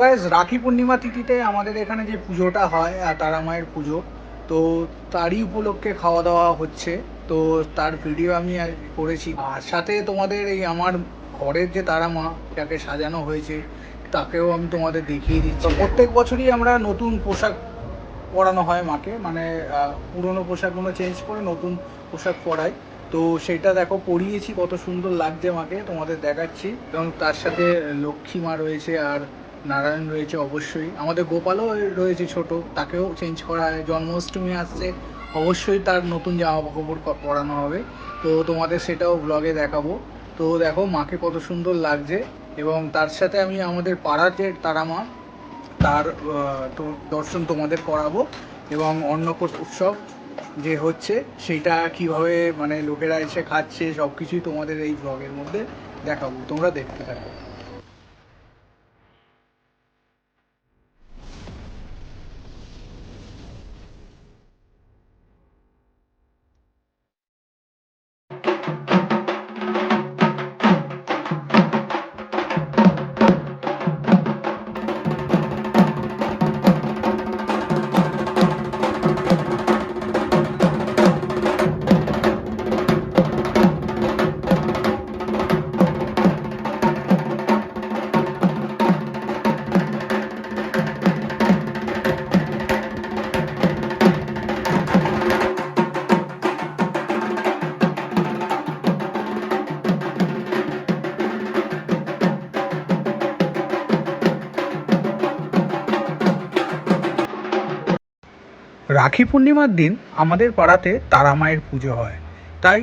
Guys Rakhi Purnima তিথিতে আমাদের এখানে যে পুজোটা হয় তারা মায়ের পুজো, তো তারই উপলক্ষে খাওয়া দাওয়া হচ্ছে। তো তার ভিডিও আমি করেছি। আর সাথে তোমাদের এই আমার ঘরের যে তারা মা, যাকে সাজানো হয়েছে, তাকেও আমি তোমাদের দেখিয়ে দিচ্ছি। তো প্রত্যেক বছরই আমরা নতুন পোশাক পরানো হয় মাকে মানে পুরনো পোশাকগুলো চেঞ্জ করে নতুন পোশাক পরাই। তো সেটা দেখো, পরিয়েছি, কত সুন্দর লাগছে মাকে, তোমাদের দেখাচ্ছি। এবং তার সাথে লক্ষ্মী মা রয়েছে, আর নারায়ণ রয়েছে অবশ্যই। আমাদের গোপালও রয়েছে ছোট, তাকেও চেঞ্জ করা হয় জন্মাষ্টমী আসছে। অবশ্যই তার নতুন জামা কাপড় পরানো হবে। তো তোমাদের সেটাও ব্লগে দেখাবো। তো দেখো, মাকে কত সুন্দর লাগছে এবং তার সাথে আমি আমাদের পাড়ার যে তারা মা তার দর্শন তোমাদের করাবো এবং অন্নকূট উৎসব যে হচ্ছে সেটা কীভাবে মানে লোকেরা এসে খাচ্ছে সব কিছুই তোমাদের এই ব্লগের মধ্যে দেখাবো। তোমরা দেখতে থাকো। রাখি পূর্ণিমার দিন আমাদের পাড়াতে তারা মায়ের পুজো হয়। তাই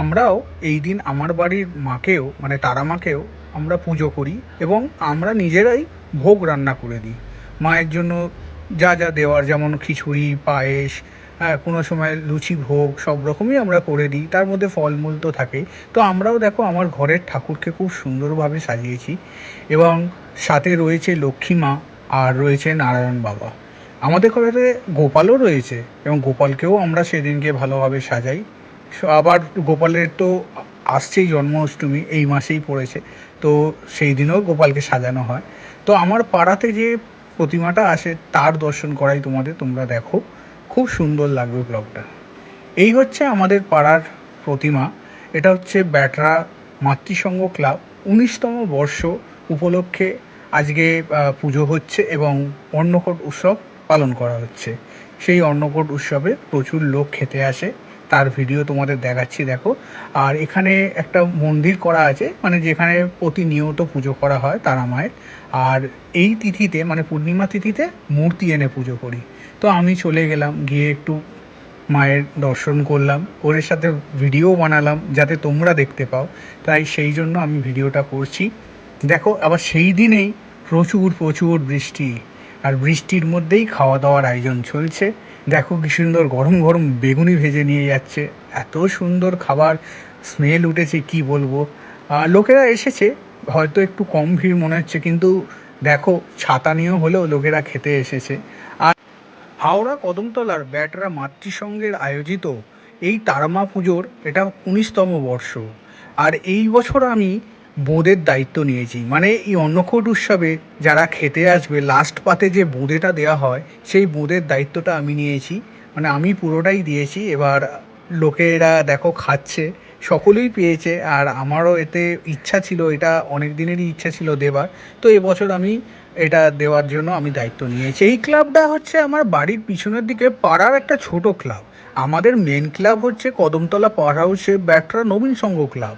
আমরাও এই দিন আমার বাড়ির মাকেও মানে তারা মাকেও আমরা পুজো করি এবং আমরা নিজেরাই ভোগ রান্না করে দিই। মায়ের জন্য যা যা দেওয়ার, যেমন খিচুড়ি, পায়েস হ্যাঁ কোনো সময় লুচি ভোগ, সব রকমই আমরা করে দিই। তার মধ্যে ফলমূল তো থাকেই। তো আমরাও দেখো আমার ঘরের ঠাকুরকে খুব সুন্দরভাবে সাজিয়েছি এবং সাথে রয়েছে লক্ষ্মী মা আর রয়েছে নারায়ণ বাবা। আমাদের ঘরে গোপালও রয়েছে এবং গোপালকেও আমরা সেদিনকে ভালোভাবে সাজাই। আবার গোপালের তো আসছেই জন্মাষ্টমী, এই মাসেই পড়েছে। তো সেই দিনও গোপালকে সাজানো হয়। তো আমার পাড়াতে যে প্রতিমাটা আসে, তার দর্শন করাই তোমাদের, তোমরা দেখো। খুব সুন্দর লাগবে ব্লগটা। এই হচ্ছে আমাদের পাড়ার প্রতিমা। এটা হচ্ছে ব্যাটরা মাতৃসংঘ ক্লাব। উনিশতম বর্ষ উপলক্ষে আজকে পুজো হচ্ছে এবং অন্নকূট উৎসব। পালন করা হচ্ছে। সেই অন্নকূট উৎসবে প্রচুর লোক খেতে আসে। তার ভিডিও তোমাদের দেখাচ্ছি, দেখো। আর এখানে একটা মন্দির করা আছে মানে যেখানে প্রতিনিয়ত পুজো করা হয় তারা মায়ের। আর এই তিথিতে মানে পূর্ণিমা তিথিতে মূর্তি এনে পুজো করি। তো আমি চলে গেলাম, গিয়ে একটু মায়ের দর্শন করলাম। ওর সাথে ভিডিও বানালাম, যাতে তোমরা দেখতে পাও। তাই সেই জন্য আমি ভিডিওটা করছি। দেখো, আবার সেই দিনেই প্রচুর প্রচুর বৃষ্টি। আর বৃষ্টির মধ্যেই খাওয়া দাওয়ার আয়োজন চলছে। দেখো কি সুন্দর গরম গরম বেগুনি ভেজে নিয়ে যাচ্ছে। এত সুন্দর খাবার স্মেল উঠেছে, কি বলব? লোকেরা এসেছে, হয়তো একটু কম ভিড় মনে হচ্ছে, কিন্তু দেখো, ছাতা নিয়েও হলেও লোকেরা খেতে এসেছে। আর হাওড়া কদমতলার ব্যাটরা মাতৃসংঘের আয়োজিত এই তারামা পুজোর এটা উনিশতম বর্ষ। আর এই বছর আমি বোঁদের দায়িত্ব নিয়েছি। মানে এই অন্নকূট উৎসবে যারা খেতে আসবে লাস্ট পাতে যে বোঁদেটা দেওয়া হয়, সেই বোঁদের দায়িত্বটা আমি নিয়েছি। মানে আমি পুরোটাই দিয়েছি। এবার লোকেরা দেখো খাচ্ছে, সকলেই পেয়েছে। আর আমারও এতে ইচ্ছা ছিল, এটা অনেক দিনেরই ইচ্ছা ছিল দেবার। তো এবছর আমি এটা দেওয়ার জন্য আমি দায়িত্ব নিয়েছি। এই ক্লাবটা হচ্ছে আমার বাড়ির পিছনের দিকে পাড়ার একটা ছোট ক্লাব আমাদের মেন ক্লাব হচ্ছে কদমতলা পাড়া হাউসে ব্যাটরা নবীন সংঘ ক্লাব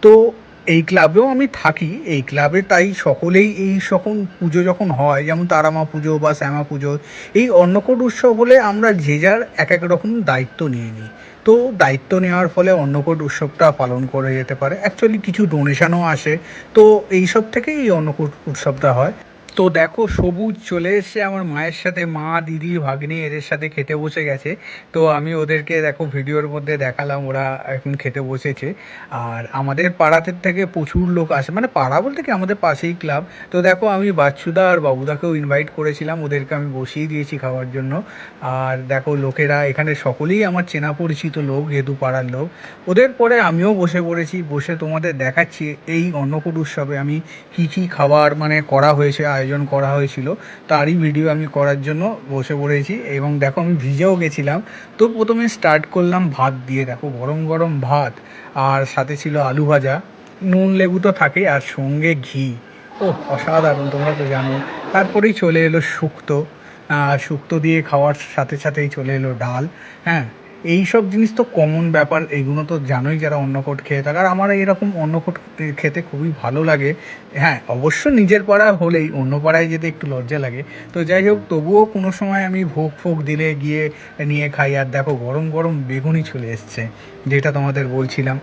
তো এই ক্লাবেও আমি থাকি। এই ক্লাবে তাই সকলেই এই সকল পুজো যখন হয়, যেমন তারামা পুজো বা শ্যামা পুজো, এই অন্নকূট উৎসব হলে আমরা যে যার এক এক রকম দায়িত্ব নিয়ে নিই। তো দায়িত্ব নেওয়ার ফলে অন্নকূট উৎসবটা পালন করে যেতে পারে। অ্যাকচুয়ালি কিছু ডোনেশানও আসে। তো এইসব থেকেই এই অন্নকূট উৎসবটা হয়। তো দেখো, সবুজ চলে এসছে। আমার মায়ের সাথে, মা, দিদি, ভাগ্নি এদের সাথে খেতে বসে গেছে। তো আমি ওদেরকে দেখো, ভিডিওর মধ্যে দেখালাম, ওরা এখন খেতে বসেছে। আর আমাদের পাড়াতে থেকে প্রচুর লোক আসে। মানে পাড়া বলতে কি? আমাদের পাশেই ক্লাব। তো দেখো, আমি বাচ্চুদা আর বাবুদাকেও ইনভাইট করেছিলাম। ওদেরকে আমি বসিয়ে দিয়েছি খাওয়ার জন্য। আর দেখো, লোকেরা এখানে সকলেই আমার চেনা পরিচিত লোক যেহেতু পাড়ার লোক। ওদের পরে আমিও বসে পড়েছি। বসে তোমাদের দেখাচ্ছি। এই অন্নকূট উৎসবে আমি কী কী খাবার মানে করা হয়েছে, আয়োজন আয়োজন করা হয়েছিল, তারই ভিডিও আমি করার জন্য বসে পড়েছি এবং দেখো আমি ভিজেও গেছিলাম। তো প্রথমে স্টার্ট করলাম ভাত দিয়ে, দেখো গরম গরম ভাত, আর সাথে ছিল আলু ভাজা। নুন, লেবু তো থাকেই, আর সঙ্গে ঘি। ও অসাধারণ, তোমরা তো জানো তারপরেই চলে এলো শুক্তো। শুক্তো দিয়ে খাওয়ার সাথে সাথেই চলে এলো ডাল হ্যাঁ? এই সব জিনিস তো কমন ব্যাপার, এগুলো তো জানোই যারা অন্নকোট খেয়ে থাকে। আর আমার এরকম অন্নকোট খেতে খুবই ভালো লাগে। হ্যাঁ অবশ্য নিজের পাড়া হলেই, অন্য পাড়ায় যেতে একটু লজ্জা লাগে। তো যাই হোক, তবুও কোনো সময় আমি ভোগ ফোগ দিলে গিয়ে নিয়ে খাই। আর দেখো, গরম গরম বেগুনই চলে এসছে, যেটা তোমাদের বলছিলাম।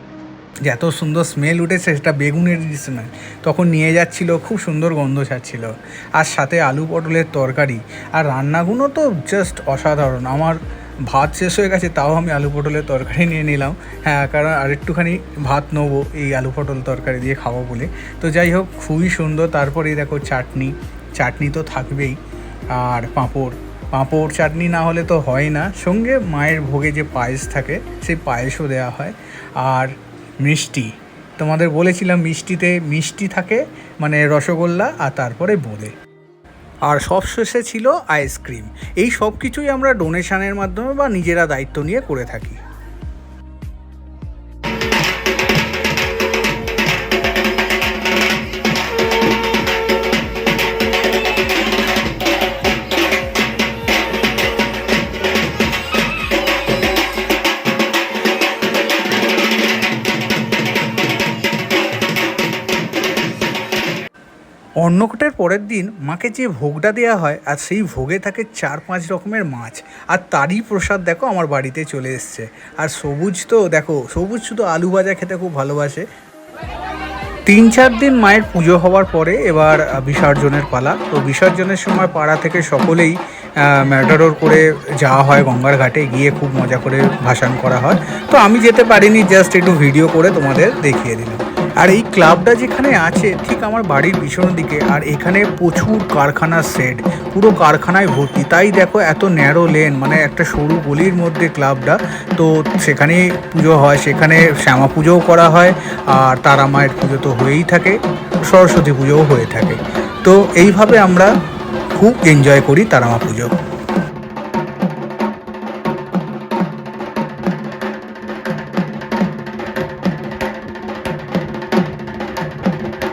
যে এত সুন্দর স্মেল উঠেছে, সেটা বেগুনের স্মেল তখন নিয়ে যাচ্ছিল, খুব সুন্দর গন্ধ ছাড়ছিল। আর সাথে আলু পটলের তরকারি। আর রান্নাগুলো তো জাস্ট অসাধারণ। আমার ভাত শেষ হয়ে গেছে, তাও আমি আলু পটলের তরকারি নিয়ে নিলাম। হ্যাঁ কারণ আর একটুখানি ভাত নেব এই আলু পটল তরকারি দিয়ে খাব বলে। তো যাই হোক, খুবই সুন্দর। তারপরেই দেখো চাটনি চাটনি তো থাকবেই। আর পাঁপড় পাঁপড় চাটনি না হলে তো হয় না। সঙ্গে মায়ের ভোগে যে পায়েস থাকে, সেই পায়েসও দেওয়া হয়। আর মিষ্টি, তোমাদের বলেছিলাম মিষ্টিতে, মিষ্টি থাকে মানে রসগোল্লা আর তারপরে বোঁদে। আর সবশেষে ছিল আইসক্রিম। এই সব কিছুই আমরা ডোনেশানের মাধ্যমে বা নিজেরা দায়িত্ব নিয়ে করে থাকি। পরের দিন মাকে যে ভোগটা দেওয়া হয়, আর সেই ভোগে থাকে চার পাঁচ রকমের মাছ। আর তারই প্রসাদ দেখো আমার বাড়িতে চলে এসছে। আর সবুজ তো দেখো, সবুজ শুধু আলু ভাজা খেতে খুব ভালোবাসে। তিন চার দিন মায়ের পুজো হওয়ার পরে এবার বিসর্জনের পালা। তো বিসর্জনের সময় পাড়া থেকে সকলেই ম্যাটাডোর করে যাওয়া হয় গঙ্গার ঘাটে, গিয়ে খুব মজা করে ভাসান করা হয়। তো আমি যেতে পারিনি, জাস্ট একটু ভিডিও করে তোমাদের দেখিয়ে দিলাম। আর এই ক্লাবটা যেখানে আছে, ঠিক আমার বাড়ির পিছনের দিকে, আর এখানে প্রচুর কারখানার সেট পুরো কারখানায় ভর্তি। তাই দেখো এত ন্যারো লেন মানে একটা সরু গলির মধ্যে ক্লাবটা। তো সেখানে পুজো হয়, সেখানে শ্যামা পুজোও করা হয়, আর তারা মায়ের পুজো তো হয়েই থাকে, সরস্বতী পুজোও হয়ে থাকে। তো এইভাবে আমরা খুব এনজয় করি তারামা পুজো।